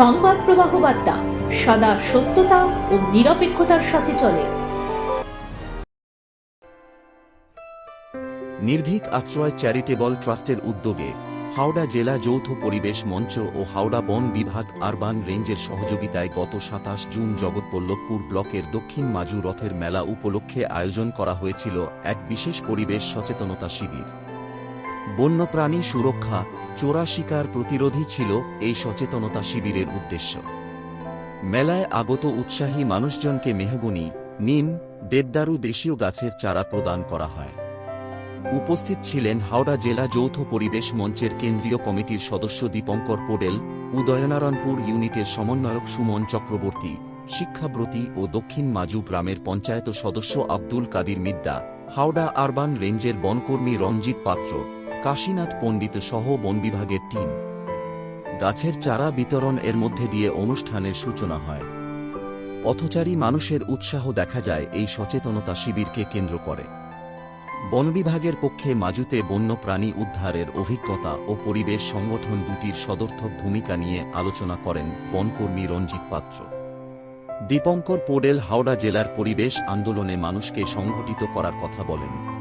সংবাদ প্রবাহ বার্তা, সদা সত্যতা ও নিরপেক্ষতার সাথে চলে। নির্ভীক আশ্রয় চ্যারিটেবল ট্রাস্টের উদ্যোগে হাওড়া জেলা যৌথ পরিবেশ মঞ্চ ও হাওড়া বন বিভাগ আরবান রেঞ্জের সহযোগিতায় গত সাতাশ জুন জগৎবল্লভপুর ব্লকের দক্ষিণ মাজু রথের মেলা উপলক্ষে আয়োজন করা হয়েছিল এক বিশেষ পরিবেশ সচেতনতা শিবির। বন্যপ্রাণী সুরক্ষা চোরা শিকার প্রতিরোধী ছিল এই সচেতনতা শিবিরের উদ্দেশ্য। মেলায় আগত উৎসাহী মানুষজনকে মেহগুনি, নিম, দেবদারু দেশীয় গাছের চারা প্রদান করা হয়। উপস্থিত ছিলেন হাওড়া জেলা যৌথ পরিবেশ মঞ্চের কেন্দ্রীয় কমিটির সদস্য দীপঙ্কর পোডেল, উদয়নারায়ণপুর ইউনিটের সমন্বয়ক সুমন চক্রবর্তী, শিক্ষাব্রতী ও দক্ষিণ মাজু গ্রামের পঞ্চায়েত সদস্য আব্দুল কাদির মিদ্দা, হাওড়া আরবান রেঞ্জের বনকর্মী রঞ্জিত পাত্র কাশীনাথ পণ্ডিত সহ বন বিভাগের টিম। গাছের চারা বিতরণ এর মধ্যে দিয়ে অনুষ্ঠানের সূচনা হয়। পথচারী মানুষের উৎসাহ দেখা যায় এই সচেতনতা শিবিরকে কেন্দ্র করে। বন বিভাগের পক্ষে মাজুতে বন্যপ্রাণী উদ্ধারের অভিজ্ঞতা ও পরিবেশ সংগঠন দুটির সদর্থক ভূমিকা নিয়ে আলোচনা করেন বনকর্মী রঞ্জিত পাত্র। দীপঙ্কর পোডেল হাওড়া জেলার পরিবেশ আন্দোলনে মানুষকে সংগঠিত করার কথা বলেন।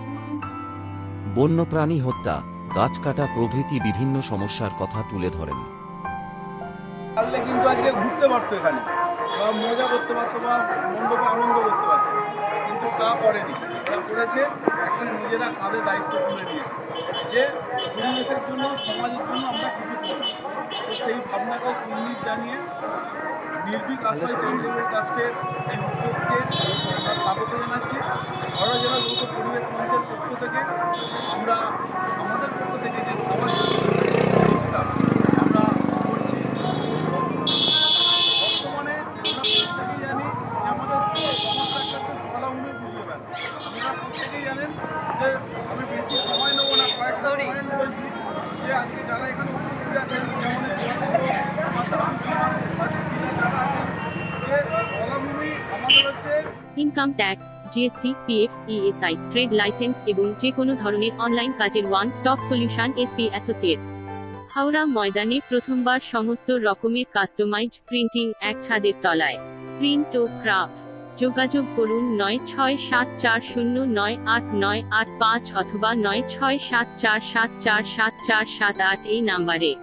বন্যপ্রাণী হত্যা, গাছ কাটা প্রভৃতি বিভিন্ন সমস্যার কথা তুলে ধরেন। পারলে কিন্তু আজকে ঘুরতে পারতো এখানে। মজা করতে পারতো বা আনন্দ করতে পারতো। কিন্তু তা করেনি। করেছে এখন নিজেরা দায়িত্ব যে পরিবেশের জন্য, সমাজের জন্য আমরা কিছু তো সেই জানিয়ে আশ্রয় ট্রাস্টের এই উদ্যোগকে আমরা স্বাগত জানাচ্ছি। হাওড়া জেলা যৌথ পরিবেশ মঞ্চের পক্ষ থেকে আমরা আমাদের পক্ষ থেকে যে সামাজিক সহযোগিতা আমরা করছি বর্তমানে আমরা প্রত্যেকেই জানি যে আমাদের সমস্যা একটা হচ্ছে আপনারা প্রত্যেকেই জানেন যে আমি বেশি সময় নেব না কয়েকটা পয়েন্ট বলছি যে আজকে যারা এখানে উপস্থিত আছেন যেমন income tax GST PF ESI trade licence এবং যে কোনো ধরনের অনলাইন কাজের one stop solution SP associates Howrah ময়দানে প্রথমবার সমস্ত রকমের কাস্টমাইজ, প্রিন্টিং এক ছাদের তলায়। প্রিন্ট ও ক্রাফট। যোগাযোগ করুন নয় ছয় সাত চার শূন্য নয় আট নয় আট পাঁচ অথবা নয় ছয় সাত চার সাত চার সাত চার সাত আট এই নাম্বারে।